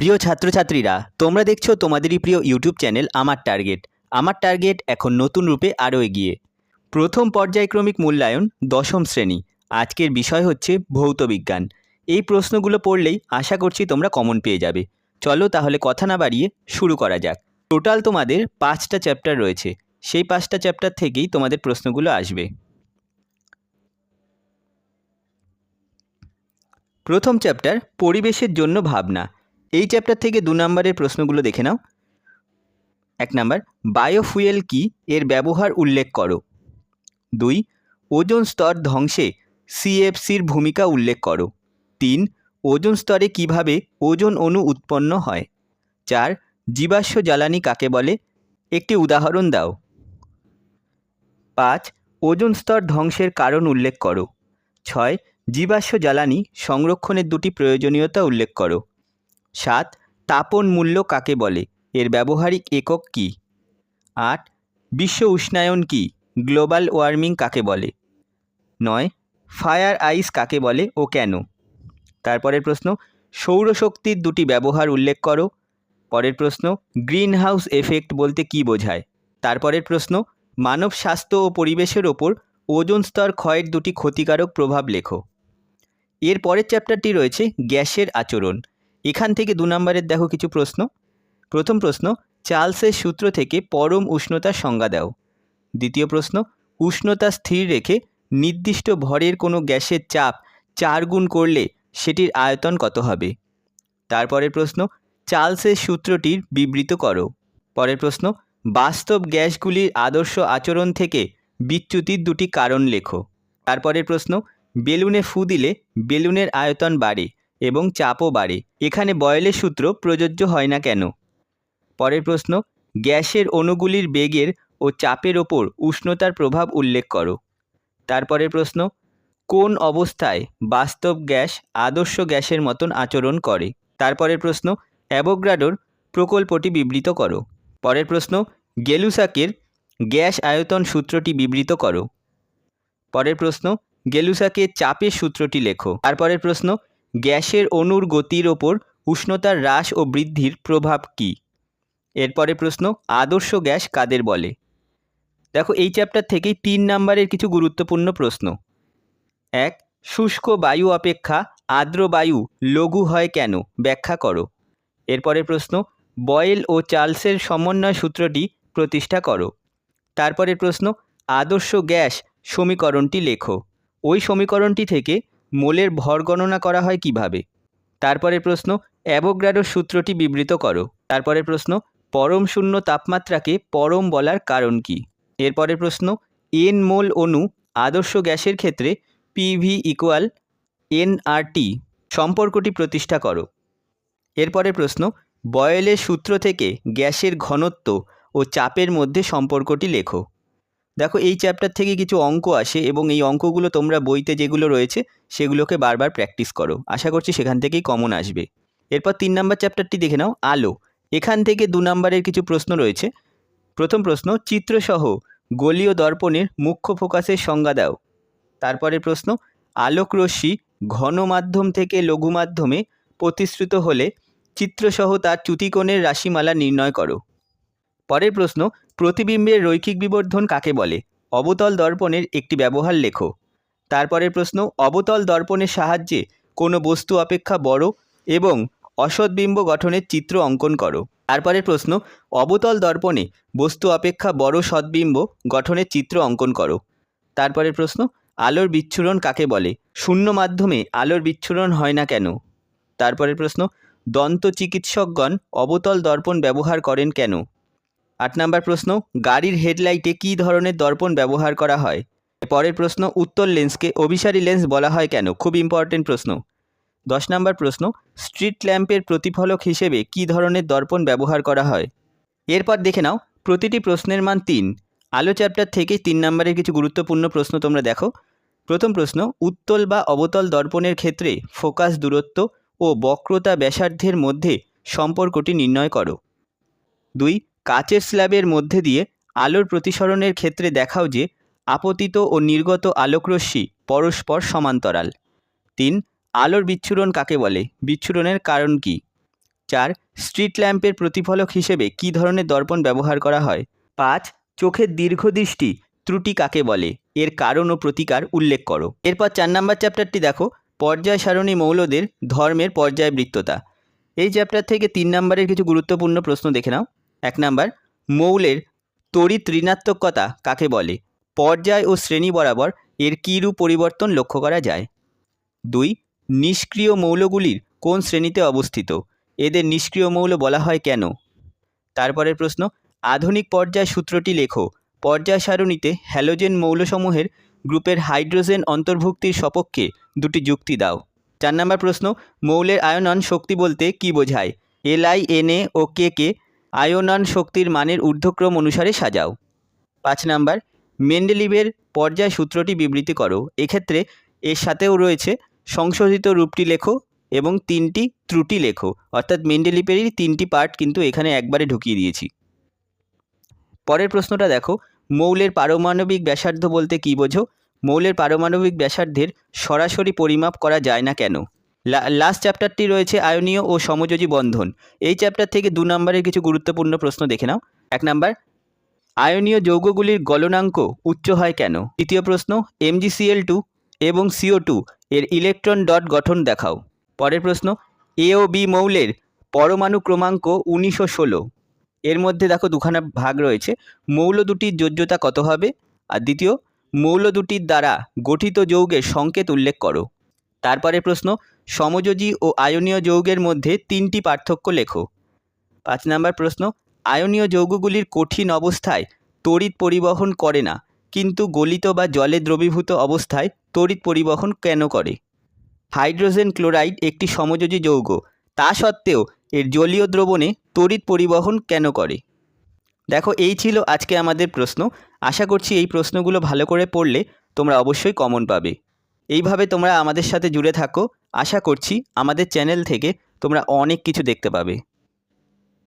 প্রিয় ছাত্রছাত্রীরা, তোমরা দেখছ তোমাদেরই প্রিয় ইউটিউব চ্যানেল আমার টার্গেট। আমার টার্গেট এখন নতুন রূপে আরও এগিয়ে। প্রথম পর্যায়ক্রমিক মূল্যায়ন দশম শ্রেণি। আজকের বিষয় হচ্ছে ভৌত বিজ্ঞান। এই প্রশ্নগুলো পড়লেই আশা করছি তোমরা কমন পেয়ে যাবে। চলো তাহলে কথা না বাড়িয়ে শুরু করা যাক। টোটাল তোমাদের পাঁচটা চ্যাপ্টার রয়েছে। সেই পাঁচটা চ্যাপ্টার থেকেই তোমাদের প্রশ্নগুলো আসবে। প্রথম চ্যাপ্টার পরিবেশের জন্য ভাবনা। এই চ্যাপ্টার থেকে দু নম্বরের প্রশ্নগুলো দেখে নাও। এক নাম্বার বায়োফুয়েল কি? এর ব্যবহার উল্লেখ করো। দুই, ওজোন স্তর ধ্বংসে সিএফসির ভূমিকা উল্লেখ করো। তিন, ওজোন স্তরে কীভাবে ওজন অণু উৎপন্ন হয়? চার, জীবাশ্ম জ্বালানি কাকে বলে? একটি উদাহরণ দাও। পাঁচ, ওজন স্তর ধ্বংসের কারণ উল্লেখ করো। ছয়, জীবাশ্ম জ্বালানি সংরক্ষণের দুটি প্রয়োজনীয়তা উল্লেখ করো। সাত, তাপন মূল্য কাকে বলে? এর ব্যবহারিক একক কী? আট, বিশ্ব উষ্ণায়ন কী? গ্লোবাল ওয়ার্মিং কাকে বলে? নয়, ফায়ার আইস কাকে বলে ও কেন? তারপরের প্রশ্ন, সৌরশক্তির দুটি ব্যবহার উল্লেখ করো। পরের প্রশ্ন গ্রিন হাউস এফেক্ট বলতে কী বোঝায়? তারপরের প্রশ্ন, মানব স্বাস্থ্য ও পরিবেশের ওপর ওজোন স্তর ক্ষয়ের দুটি ক্ষতিকারক প্রভাব লেখো। এর পরের চ্যাপ্টারটি রয়েছে গ্যাসের আচরণ। এখান থেকে দু নম্বরের দেখো কিছু প্রশ্ন। প্রথম প্রশ্ন, চার্লসের সূত্র থেকে পরম উষ্ণতার সংজ্ঞা দাও। দ্বিতীয় প্রশ্ন, উষ্ণতা স্থির রেখে নির্দিষ্ট ভরের কোনো গ্যাসের চাপ চার গুণ করলে সেটির আয়তন কত হবে? তারপরের প্রশ্ন, চার্লসের সূত্রটির বিবৃত করো। পরের প্রশ্ন, বাস্তব গ্যাসগুলির আদর্শ আচরণ থেকে বিচ্যুতির দুটি কারণ লেখো। তারপরের প্রশ্ন, বেলুনে ফু দিলে বেলুনের আয়তন বাড়ে এবং চাপও বাড়ে। এখানে বয়েলের সূত্র প্রযোজ্য হয় না কেন? পরের প্রশ্ন, গ্যাসের অণুগুলির বেগের ও চাপের ওপর উষ্ণতার প্রভাব উল্লেখ করো। তারপরের প্রশ্ন, কোন অবস্থায় বাস্তব গ্যাস আদর্শ গ্যাসের মতন আচরণ করে? তারপরের প্রশ্ন, অ্যাবোগ্রাডোর প্রকল্পটি বিবৃত করো। পরের প্রশ্ন, গেলুসাকের গ্যাস আয়তন সূত্রটি বিবৃত করো। পরের প্রশ্ন, গেলুসাকে চাপের সূত্রটি লেখো। তারপরের প্রশ্ন গ্যাসের অণুর গতির ওপর উষ্ণতার হ্রাস ও বৃদ্ধির প্রভাব কী? এরপরে প্রশ্ন, আদর্শ গ্যাস কাদের বলে? দেখো, এই চ্যাপ্টার থেকেই তিন নাম্বারের কিছু গুরুত্বপূর্ণ প্রশ্ন। এক, শুষ্ক বায়ু অপেক্ষা আর্দ্র বায়ু লঘু হয় কেন? ব্যাখ্যা করো। এরপরে প্রশ্ন, বয়েল ও চার্লসের সমন্বয় সূত্রটি প্রতিষ্ঠা করো। তারপরের প্রশ্ন, আদর্শ গ্যাস সমীকরণটি লেখো। ওই সমীকরণটি থেকে মোলের ভর গণনা করা হয় কীভাবে? তারপরে প্রশ্ন, অ্যাবোগ্রাডোর সূত্রটি বিবৃত করো। তারপরে প্রশ্ন, পরম শূন্য তাপমাত্রাকে পরম বলার কারণ কি? এরপরে প্রশ্ন, এন মোল অণু আদর্শ গ্যাসের ক্ষেত্রে পিভি ইকুয়াল এনআরটি সম্পর্কটি প্রতিষ্ঠা করো। এরপরে প্রশ্ন, বয়েলের সূত্র থেকে গ্যাসের ঘনত্ব ও চাপের মধ্যে সম্পর্কটি লেখো। দেখো এই চ্যাপ্টার থেকে কিছু অঙ্ক আসে এবং এই অঙ্কগুলো তোমরা বইতে যেগুলো রয়েছে সেগুলোকে বারবার প্র্যাকটিস করো। আশা করছি সেখান থেকেই কমন আসবে। এরপর তিন নম্বর চ্যাপ্টারটি দেখে নাও, আলো। এখান থেকে দু নম্বরের কিছু প্রশ্ন রয়েছে। প্রথম প্রশ্ন, চিত্রসহ গলীয় দর্পণের মুখ্য ফোকাসের সংজ্ঞা দাও। তারপরে প্রশ্ন, আলোকরশ্মি ঘন মাধ্যম থেকে লঘু মাধ্যমে প্রতিশ্রুত হলে চিত্রসহ তার চ্যুতিকোণের রাশিমালা নির্ণয় করো। পরের প্রশ্ন, প্রতিবিম্বের রৈখিক বিবর্ধন কাকে বলে? অবতল দর্পণের একটি ব্যবহার লেখো। তারপরের প্রশ্ন, অবতল দর্পণের সাহায্যে কোনো বস্তু অপেক্ষা বড় এবং অসৎবিম্ব গঠনের চিত্র অঙ্কন করো। তারপরের প্রশ্ন, অবতল দর্পণে বস্তু অপেক্ষা বড় সদ্বিম্ব গঠনের চিত্র অঙ্কন করো। তারপরের প্রশ্ন, আলোর বিচ্ছুরণ কাকে বলে? শূন্য মাধ্যমে আলোর বিচ্ছুরণ হয় না কেন? তারপরের প্রশ্ন দন্ত চিকিৎসকগণ অবতল দর্পণ ব্যবহার করেন কেন? আট নম্বর প্রশ্ন, গাড়ির হেডলাইটে কী ধরনের দর্পণ ব্যবহার করা হয়? পরের প্রশ্ন, উত্তর লেন্সকে অভিসারী লেন্স বলা হয় কেন? খুব ইম্পর্টেন্ট প্রশ্ন। দশ নম্বর প্রশ্ন, স্ট্রিট ল্যাম্পের প্রতিফলক হিসেবে কী ধরনের দর্পণ ব্যবহার করা হয়? এরপর দেখে নাও, প্রতিটি প্রশ্নের মান তিন। আলো চ্যাপ্টার থেকে তিন নম্বরের কিছু গুরুত্বপূর্ণ প্রশ্ন তোমরা দেখো। প্রথম প্রশ্ন, উত্তল বা অবতল দর্পণের ক্ষেত্রে ফোকাস দূরত্ব ও বক্রতা ব্যাসার্ধের মধ্যে সম্পর্কটি নির্ণয় করো। দুই কাচের স্ল্যাবের মধ্যে দিয়ে আলোর প্রতিসরণের ক্ষেত্রে দেখাও যে আপতিত ও নির্গত আলোকরশ্মি পরস্পর সমান্তরাল। তিন, আলোর বিচ্ছুরণ কাকে বলে? বিচ্ছুরণের কারণ কী? চার, স্ট্রিট ল্যাম্পের প্রতিফলক হিসেবে কী ধরনের দর্পণ ব্যবহার করা হয়? পাঁচ, চোখের দীর্ঘদৃষ্টি ত্রুটি কাকে বলে? এর কারণ ও প্রতিকার উল্লেখ করো। এরপর চার নাম্বার চ্যাপ্টারটি দেখো পর্যায় সারণী মৌলদের ধর্মের পর্যায়বৃত্ততা। এই চ্যাপ্টার থেকে তিন নম্বরের কিছু গুরুত্বপূর্ণ প্রশ্ন দেখে নাও। এক নাম্বার, মৌলের তড়িৎ ঋণাত্মকতা কাকে বলে? পর্যায় ও শ্রেণি বরাবর এর কীরূপ পরিবর্তন লক্ষ্য করা যায়? দুই, নিষ্ক্রিয় মৌলগুলির কোন শ্রেণীতে অবস্থিত? এদের নিষ্ক্রিয় মৌল বলা হয় কেন? তারপরের প্রশ্ন, আধুনিক পর্যায় সূত্রটি লেখো। পর্যায় সারণীতে হ্যালোজেন মৌলসমূহের গ্রুপের হাইড্রোজেন অন্তর্ভুক্তির সপক্ষে দুটি যুক্তি দাও। চার নম্বর প্রশ্ন, মৌলের আয়নন শক্তি বলতে কী বোঝায়? এলআই এনএ ও কে কে আয়নন শক্তির মানের ঊর্ধ্বক্রম অনুসারে সাজাও। পাঁচ নাম্বার মেন্ডেলিভের পর্যায় সূত্রটি বিবৃতি করো। এক্ষেত্রে এর সাথেও রয়েছে সংশোধিত রূপটি লেখো এবং তিনটি ত্রুটি লেখো। অর্থাৎ মেন্ডেলিপেরই তিনটি পার্ট কিন্তু এখানে একবারে ঢুকিয়ে দিয়েছি। পরের প্রশ্নটা দেখো, মৌলের পারমাণবিক ব্যাসার্ধ বলতে কী বোঝো? মৌলের পারমাণবিক ব্যাসার্ধের সরাসরি পরিমাপ করা যায় না কেন? লাস্ট চ্যাপ্টারটি রয়েছে আয়নীয় ও সমযোজী বন্ধন। এই চ্যাপ্টার থেকে দু নম্বরের কিছু গুরুত্বপূর্ণ প্রশ্ন দেখে নাও। এক নাম্বার, আয়নীয় যৌগগুলির গলনাঙ্ক উচ্চ হয় কেন? দ্বিতীয় প্রশ্ন এমজিসিএল টু এবং সিও টু এর ইলেকট্রন ডট গঠন দেখাও। পরের প্রশ্ন এ ও বি মৌলের পরমাণু ক্রমাঙ্ক উনিশশো ষোলো। এর মধ্যে দেখো দুখানা ভাগ রয়েছে, মৌল দুটির যোজ্যতা কত হবে? আর দ্বিতীয়, মৌল দুটির দ্বারা গঠিত যৌগের সংকেত উল্লেখ করো। তারপরে প্রশ্ন সমযোজী ও আয়নীয় যৌগের মধ্যে তিনটি পার্থক্য লেখো। পাঁচ নাম্বার প্রশ্ন, আয়নীয় যৌগগুলির কঠিন অবস্থায় তড়িৎ পরিবহন করে না, কিন্তু গলিত বা জলে দ্রবীভূত অবস্থায় তড়িৎ পরিবহন কেন করে? হাইড্রোজেন ক্লোরাইড একটি সমযোজী যৌগ, তা সত্ত্বেও এর জলীয় দ্রবণে তড়িৎ পরিবহন কেন করে? দেখো, এই ছিল আজকে আমাদের প্রশ্ন। আশা করছি এই প্রশ্নগুলো ভালো করে পড়লে তোমরা অবশ্যই কমন পাবে। এইভাবে তোমরা আমাদের সাথে জুড়ে থাকো। আশা করছি আমাদের চ্যানেল থেকে তোমরা অনেক কিছু দেখতে পাবে।